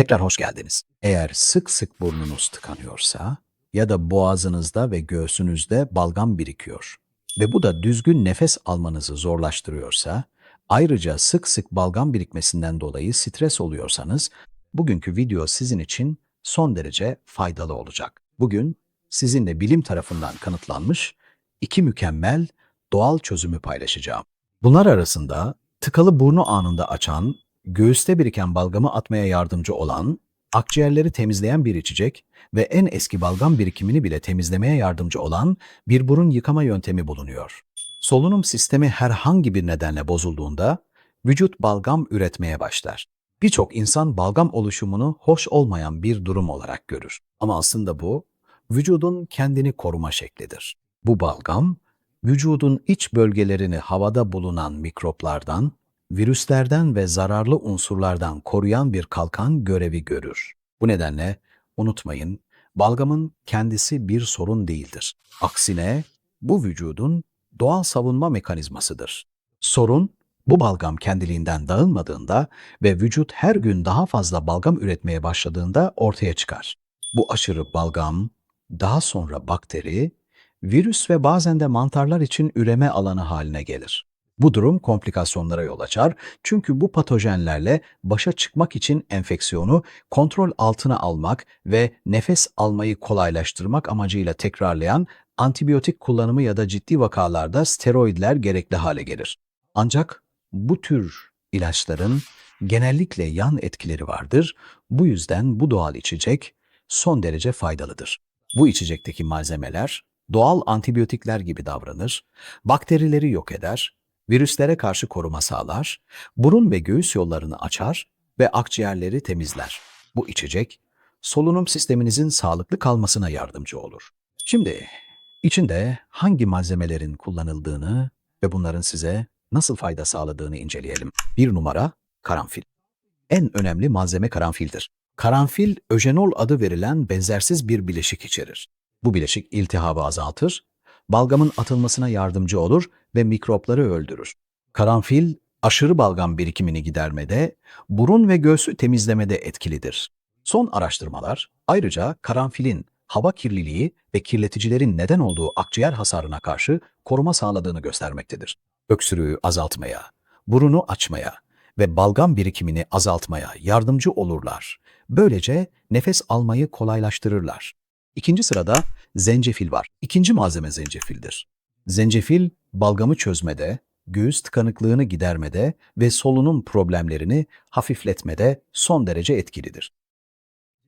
Tekrar hoş geldiniz. Eğer sık sık burnunuz tıkanıyorsa ya da boğazınızda ve göğsünüzde balgam birikiyor ve bu da düzgün nefes almanızı zorlaştırıyorsa, ayrıca sık sık balgam birikmesinden dolayı stres oluyorsanız, bugünkü video sizin için son derece faydalı olacak. Bugün sizinle bilim tarafından kanıtlanmış iki mükemmel doğal çözümü paylaşacağım. Bunlar arasında tıkalı burnu anında açan, göğüste biriken balgamı atmaya yardımcı olan, akciğerleri temizleyen bir içecek ve en eski balgam birikimini bile temizlemeye yardımcı olan bir burun yıkama yöntemi bulunuyor. Solunum sistemi herhangi bir nedenle bozulduğunda vücut balgam üretmeye başlar. Birçok insan balgam oluşumunu hoş olmayan bir durum olarak görür. Ama aslında bu vücudun kendini koruma şeklidir. Bu balgam vücudun iç bölgelerini havada bulunan mikroplardan, virüslerden ve zararlı unsurlardan koruyan bir kalkan görevi görür. Bu nedenle unutmayın, balgamın kendisi bir sorun değildir. Aksine bu vücudun doğal savunma mekanizmasıdır. Sorun, bu balgam kendiliğinden dağılmadığında ve vücut her gün daha fazla balgam üretmeye başladığında ortaya çıkar. Bu aşırı balgam, daha sonra bakteri, virüs ve bazen de mantarlar için üreme alanı haline gelir. Bu durum komplikasyonlara yol açar çünkü bu patojenlerle başa çıkmak için enfeksiyonu kontrol altına almak ve nefes almayı kolaylaştırmak amacıyla tekrarlayan antibiyotik kullanımı ya da ciddi vakalarda steroidler gerekli hale gelir. Ancak bu tür ilaçların genellikle yan etkileri vardır. Bu yüzden bu doğal içecek son derece faydalıdır. Bu içecekteki malzemeler doğal antibiyotikler gibi davranır, bakterileri yok eder, virüslere karşı koruma sağlar, burun ve göğüs yollarını açar ve akciğerleri temizler. Bu içecek solunum sisteminizin sağlıklı kalmasına yardımcı olur. Şimdi içinde hangi malzemelerin kullanıldığını ve bunların size nasıl fayda sağladığını inceleyelim. Bir numara karanfil. En önemli malzeme karanfildir. Karanfil, öjenol adı verilen benzersiz bir bileşik içerir. Bu bileşik iltihabı azaltır, balgamın atılmasına yardımcı olur ve mikropları öldürür. Karanfil, aşırı balgam birikimini gidermede, burun ve göğsü temizlemede etkilidir. Son araştırmalar ayrıca karanfilin hava kirliliği ve kirleticilerin neden olduğu akciğer hasarına karşı koruma sağladığını göstermektedir. Öksürüğü azaltmaya, burunu açmaya ve balgam birikimini azaltmaya yardımcı olurlar. Böylece nefes almayı kolaylaştırırlar. İkinci sırada zencefil var. İkinci malzeme zencefildir. Zencefil balgamı çözmede, göğüs tıkanıklığını gidermede ve solunum problemlerini hafifletmede son derece etkilidir.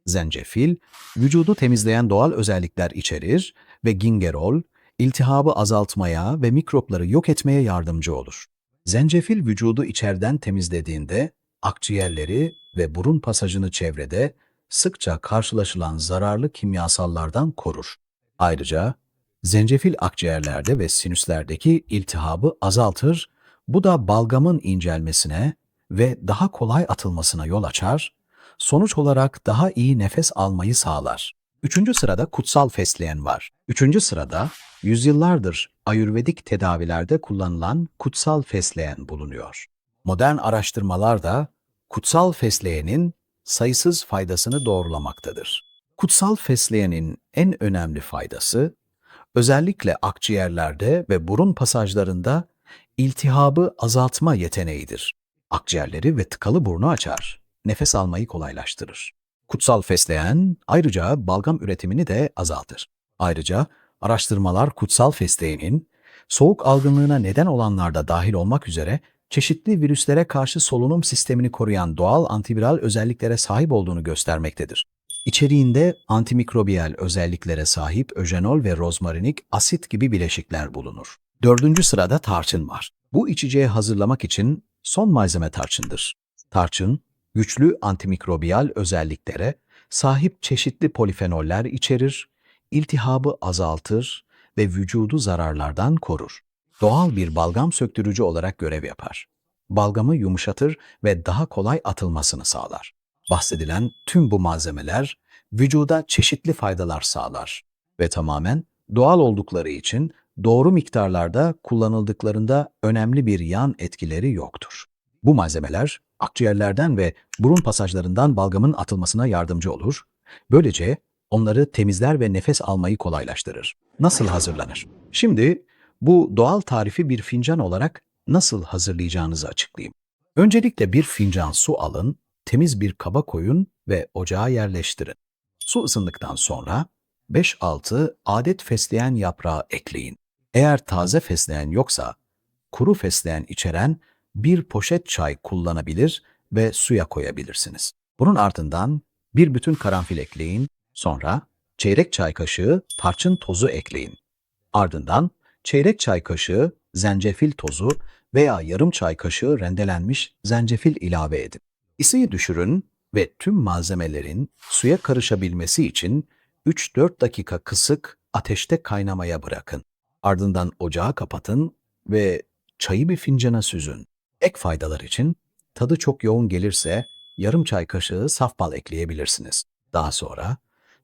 Zencefil, vücudu temizleyen doğal özellikler içerir ve gingerol, iltihabı azaltmaya ve mikropları yok etmeye yardımcı olur. Zencefil vücudu içeriden temizlediğinde akciğerleri ve burun pasajını çevrede sıkça karşılaşılan zararlı kimyasallardan korur. Ayrıca zencefil akciğerlerde ve sinüslerdeki iltihabı azaltır, bu da balgamın incelmesine ve daha kolay atılmasına yol açar, sonuç olarak daha iyi nefes almayı sağlar. Üçüncü sırada kutsal fesleğen var. Üçüncü sırada yüzyıllardır ayurvedik tedavilerde kullanılan kutsal fesleğen bulunuyor. Modern araştırmalar da kutsal fesleğenin sayısız faydasını doğrulamaktadır. Kutsal fesleğenin en önemli faydası, özellikle akciğerlerde ve burun pasajlarında iltihabı azaltma yeteneğidir. Akciğerleri ve tıkalı burnu açar, nefes almayı kolaylaştırır. Kutsal fesleğen ayrıca balgam üretimini de azaltır. Ayrıca araştırmalar kutsal fesleğenin soğuk algınlığına neden olanlarda dahil olmak üzere çeşitli virüslere karşı solunum sistemini koruyan doğal antiviral özelliklere sahip olduğunu göstermektedir. İçeriğinde antimikrobiyal özelliklere sahip öjenol ve rozmarinik asit gibi bileşikler bulunur. Dördüncü sırada tarçın var. Bu içeceği hazırlamak için son malzeme tarçındır. Tarçın, güçlü antimikrobiyal özelliklere sahip çeşitli polifenoller içerir, iltihabı azaltır ve vücudu zararlardan korur. Doğal bir balgam söktürücü olarak görev yapar. Balgamı yumuşatır ve daha kolay atılmasını sağlar. Bahsedilen tüm bu malzemeler vücuda çeşitli faydalar sağlar ve tamamen doğal oldukları için doğru miktarlarda kullanıldıklarında önemli bir yan etkileri yoktur. Bu malzemeler akciğerlerden ve burun pasajlarından balgamın atılmasına yardımcı olur. Böylece onları temizler ve nefes almayı kolaylaştırır. Nasıl hazırlanır? Şimdi bu doğal tarifi bir fincan olarak nasıl hazırlayacağınızı açıklayayım. Öncelikle bir fincan su alın, temiz bir kaba koyun ve ocağa yerleştirin. Su ısındıktan sonra 5-6 adet fesleğen yaprağı ekleyin. Eğer taze fesleğen yoksa kuru fesleğen içeren bir poşet çay kullanabilir ve suya koyabilirsiniz. Bunun ardından bir bütün karanfil ekleyin, sonra çeyrek çay kaşığı tarçın tozu ekleyin. Ardından çeyrek çay kaşığı zencefil tozu veya yarım çay kaşığı rendelenmiş zencefil ilave edin. İsiyi düşürün ve tüm malzemelerin suya karışabilmesi için 3-4 dakika kısık ateşte kaynamaya bırakın. Ardından ocağı kapatın ve çayı bir fincana süzün. Ek faydalar için tadı çok yoğun gelirse yarım çay kaşığı saf bal ekleyebilirsiniz. Daha sonra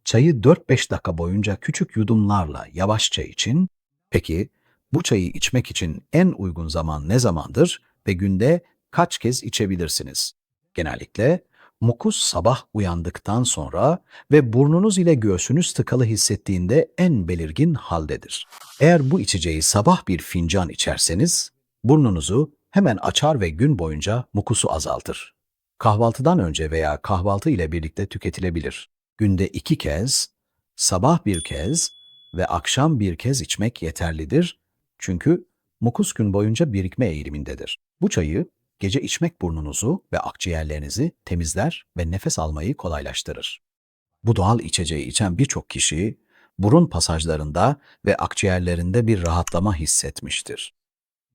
çayı 4-5 dakika boyunca küçük yudumlarla yavaşça için. Peki bu çayı içmek için en uygun zaman ne zamandır ve günde kaç kez içebilirsiniz? Genellikle mukus sabah uyandıktan sonra ve burnunuz ile göğsünüz tıkalı hissettiğinde en belirgin haldedir. Eğer bu içeceği sabah bir fincan içerseniz, burnunuzu hemen açar ve gün boyunca mukusu azaltır. Kahvaltıdan önce veya kahvaltı ile birlikte tüketilebilir. Günde iki kez, sabah bir kez ve akşam bir kez içmek yeterlidir. Çünkü mukus gün boyunca birikme eğilimindedir. Bu çayı gece içmek burnunuzu ve akciğerlerinizi temizler ve nefes almayı kolaylaştırır. Bu doğal içeceği içen birçok kişi burun pasajlarında ve akciğerlerinde bir rahatlama hissetmiştir.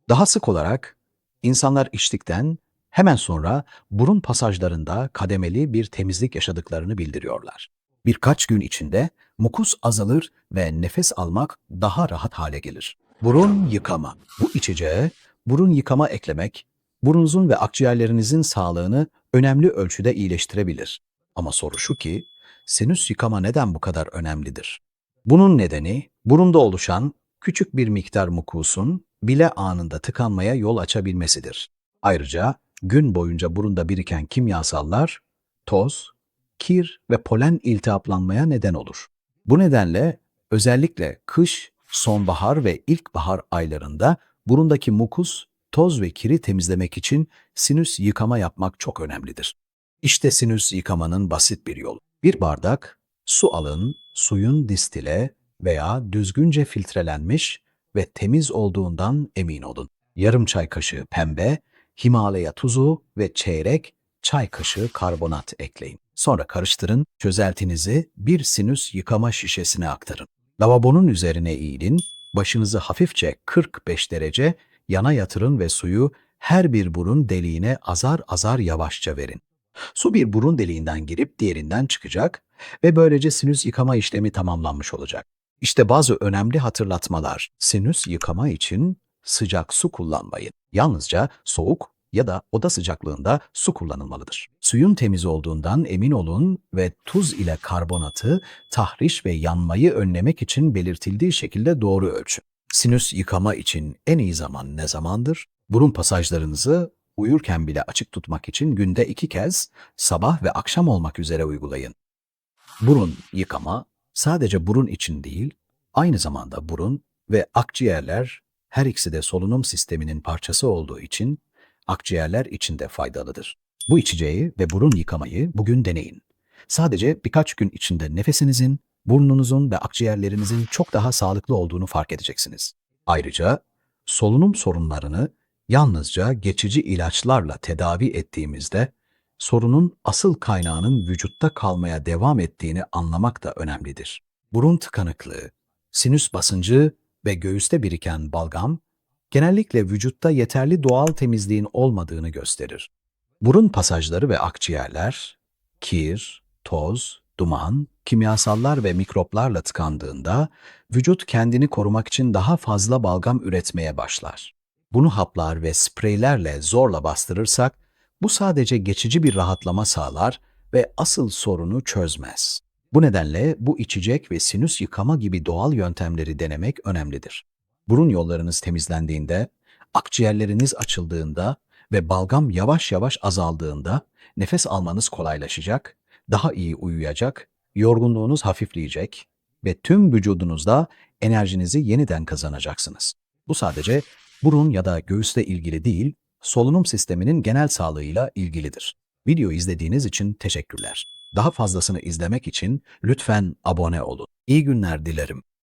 Daha sık olarak insanlar içtikten hemen sonra burun pasajlarında kademeli bir temizlik yaşadıklarını bildiriyorlar. Birkaç gün içinde mukus azalır ve nefes almak daha rahat hale gelir. Burun yıkama. Bu içeceğe burun yıkama eklemek, burnunuzun ve akciğerlerinizin sağlığını önemli ölçüde iyileştirebilir. Ama soru şu ki, sinüs yıkama neden bu kadar önemlidir? Bunun nedeni, burunda oluşan küçük bir miktar mukusun bile anında tıkanmaya yol açabilmesidir. Ayrıca gün boyunca burunda biriken kimyasallar, toz, kir ve polen iltihaplanmaya neden olur. Bu nedenle özellikle kış, sonbahar ve ilkbahar aylarında burundaki mukus, toz ve kiri temizlemek için sinüs yıkama yapmak çok önemlidir. İşte sinüs yıkamanın basit bir yolu. Bir bardak su alın, suyun distile veya düzgünce filtrelenmiş ve temiz olduğundan emin olun. Yarım çay kaşığı pembe, Himalaya tuzu ve çeyrek çay kaşığı karbonat ekleyin. Sonra karıştırın, çözeltinizi bir sinüs yıkama şişesine aktarın. Lavabonun üzerine eğilin, başınızı hafifçe 45 derece yana yatırın ve suyu her bir burun deliğine azar azar yavaşça verin. Su bir burun deliğinden girip diğerinden çıkacak ve böylece sinüs yıkama işlemi tamamlanmış olacak. İşte bazı önemli hatırlatmalar. Sinüs yıkama için sıcak su kullanmayın. Yalnızca soğuk ya da oda sıcaklığında su kullanılmalıdır. Suyun temiz olduğundan emin olun ve tuz ile karbonatı tahriş ve yanmayı önlemek için belirtildiği şekilde doğru ölçün. Sinüs yıkama için en iyi zaman ne zamandır? Burun pasajlarınızı uyurken bile açık tutmak için günde iki kez sabah ve akşam olmak üzere uygulayın. Burun yıkama sadece burun için değil, aynı zamanda burun ve akciğerler her ikisi de solunum sisteminin parçası olduğu için akciğerler için de faydalıdır. Bu içeceği ve burun yıkamayı bugün deneyin. Sadece birkaç gün içinde nefesinizin, burnunuzun ve akciğerlerinizin çok daha sağlıklı olduğunu fark edeceksiniz. Ayrıca solunum sorunlarını yalnızca geçici ilaçlarla tedavi ettiğimizde sorunun asıl kaynağının vücutta kalmaya devam ettiğini anlamak da önemlidir. Burun tıkanıklığı, sinüs basıncı ve göğüste biriken balgam genellikle vücutta yeterli doğal temizliğin olmadığını gösterir. Burun pasajları ve akciğerler kir, toz, duman, kimyasallar ve mikroplarla tıkandığında vücut kendini korumak için daha fazla balgam üretmeye başlar. Bunu haplar ve spreylerle zorla bastırırsak bu sadece geçici bir rahatlama sağlar ve asıl sorunu çözmez. Bu nedenle bu içecek ve sinüs yıkama gibi doğal yöntemleri denemek önemlidir. Burun yollarınız temizlendiğinde, akciğerleriniz açıldığında ve balgam yavaş yavaş azaldığında nefes almanız kolaylaşacak, daha iyi uyuyacak, yorgunluğunuz hafifleyecek ve tüm vücudunuzda enerjinizi yeniden kazanacaksınız. Bu sadece burun ya da göğüsle ilgili değil, solunum sisteminin genel sağlığıyla ilgilidir. Video izlediğiniz için teşekkürler. Daha fazlasını izlemek için lütfen abone olun. İyi günler dilerim.